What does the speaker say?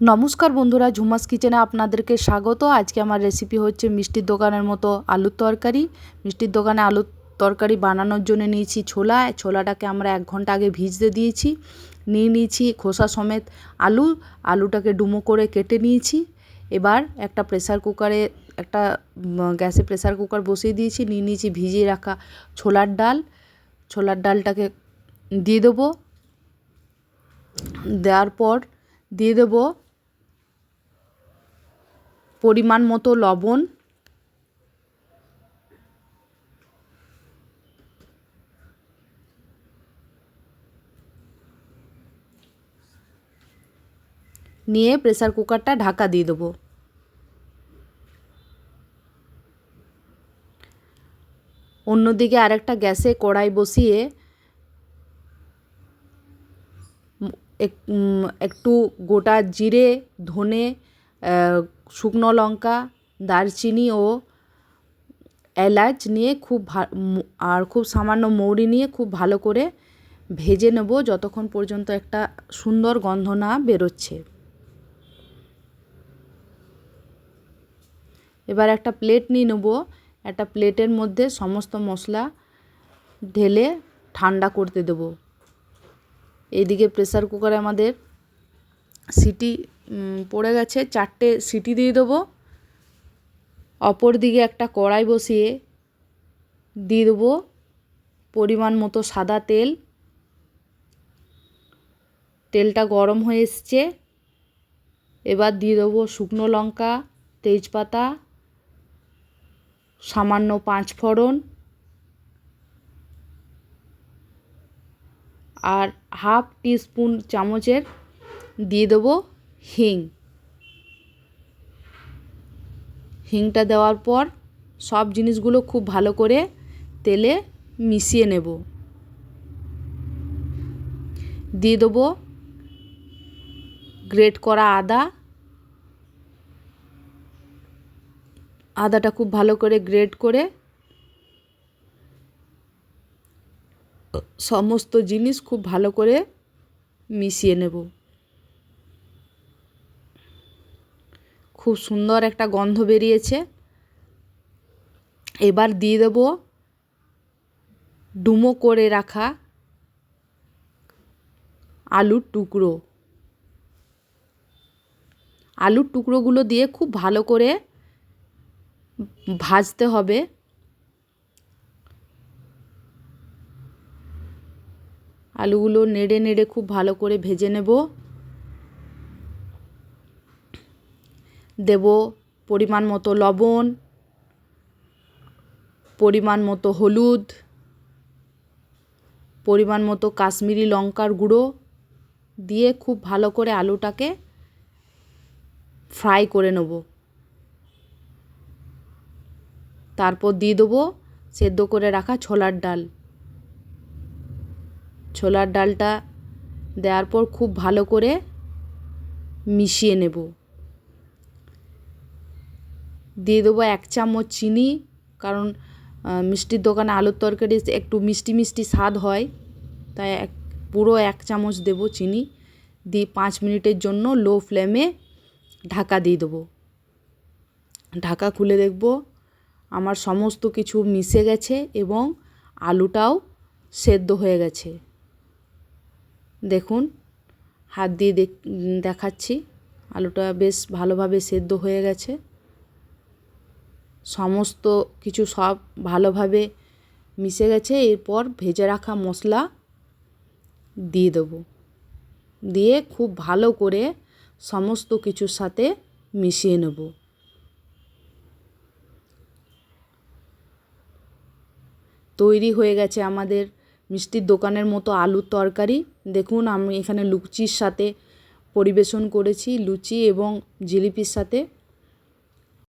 নমস্কার বন্ধুরা, ঝুমাস কিচেনে আপনাদেরকে স্বাগত। আজকে আমার রেসিপি হচ্ছে মিষ্টির দোকানের মতো আলুর তরকারি। মিষ্টির দোকানে আলুর তরকারি বানানোর জন্য নিয়েছি ছোলা। ছোলাটাকে আমরা এক ঘণ্টা আগে ভিজতে দিয়েছি। নিয়ে নিয়েছি খোসা সমেত আলু। আলুটাকে ডুমো করে কেটে নিয়েছি। এবার একটা প্রেসার কুকারে একটা গ্যাসে প্রেসার কুকার বসিয়ে দিয়েছি। নিয়ে নিয়েছি ভিজিয়ে রাখা ছোলার ডাল। ছোলার ডালটাকে দিয়ে দেবো। দেওয়ার পর দিয়ে দেবো পরিমাণ মতো লবণ। নিয়ে প্রেসার কুকারটা ঢাকা দিয়ে দেবো। অন্যদিকে আরেকটা গ্যাসে কড়াই বসিয়ে একটু গোটা জিরে, ধনে শুকনো লঙ্কা, দারচিনি ও এলাচ নিয়ে খুব আর খুব সামান্য মৌরি নিয়ে খুব ভালো করে ভেজে নেব যতক্ষণ পর্যন্ত একটা সুন্দর গন্ধ না বেরোচ্ছে। এবার একটা প্লেট নিয়ে নেব। একটা প্লেটের মধ্যে সমস্ত মশলা ঢেলে ঠান্ডা করতে দেব। এইদিকে প্রেসার কুকারে আমাদের সিটি পড়ে গেছে, চারটে সিটি দিয়ে দেবো। অপর দিকে একটা কড়াই বসিয়ে দিয়ে দেবো পরিমাণ মতো সাদা তেল। তেলটা গরম হয়ে এসছে। এবার দিয়ে দেবো শুকনো লঙ্কা, তেজপাতা, সামান্য পাঁচ ফোড়ন আর হাফ টিস্পুন চামচের দিয়ে দেবো হিং। হিংটা দেওয়ার পর সব জিনিসগুলো খুব ভালো করে তেলে মিশিয়ে নেব। দিয়ে দেবো গ্রেট করা আদা। আদাটা খুব ভালো করে গ্রেট করে সমস্ত জিনিস খুব ভালো করে মিশিয়ে নেব। খুব সুন্দর একটা গন্ধ বেরিয়েছে। এবার দিয়ে দেব ডুমো করে রাখা আলুর টুকরো। আলুর টুকরোগুলো দিয়ে খুব ভালো করে ভাজতে হবে। আলুগুলো নেড়ে নেড়ে খুব ভালো করে ভেজে নেব। দেব পরিমাণ মতো লবণ, পরিমাণ মতো হলুদ, পরিমাণ মতো কাশ্মীরি লঙ্কার গুঁড়ো দিয়ে খুব ভালো করে আলুটাকে ফ্রাই করে নেব। তারপর দিয়ে দেবো সেদ্ধ করে রাখা ছোলার ডাল। ছোলার ডালটা দেওয়ার পর খুব ভালো করে মিশিয়ে নেব। দিয়ে দেবো এক চামচ চিনি, কারণ মিষ্টির দোকানে আলুর তরকারি একটু মিষ্টি মিষ্টি স্বাদ হয়, তাই এক, পুরো এক চামচ দেবো চিনি, দিয়ে পাঁচ মিনিটের জন্য লো ফ্লেমে ঢাকা দিয়ে দেবো। ঢাকা খুলে দেখব, আমার সমস্ত কিছু মিশে গেছে এবং আলুটাও সেদ্ধ হয়ে গেছে। দেখুন, হাত দিয়ে দেখাচ্ছি, আলুটা বেশ ভালোভাবে সেদ্ধ হয়ে গেছে। সমস্ত কিছু সব ভালোভাবে মিশে গেছে। এরপর ভেজে রাখা মশলা দিয়ে দেবো। দিয়ে খুব ভালো করে সমস্ত কিছুর সাথে মিশিয়ে নেব। তৈরি হয়ে গেছে আমাদের মিষ্টির দোকানের মতো আলুর তরকারি। দেখুন, আমি এখানে লুচির সাথে পরিবেশন করেছি, লুচি এবং জিলিপির সাথে।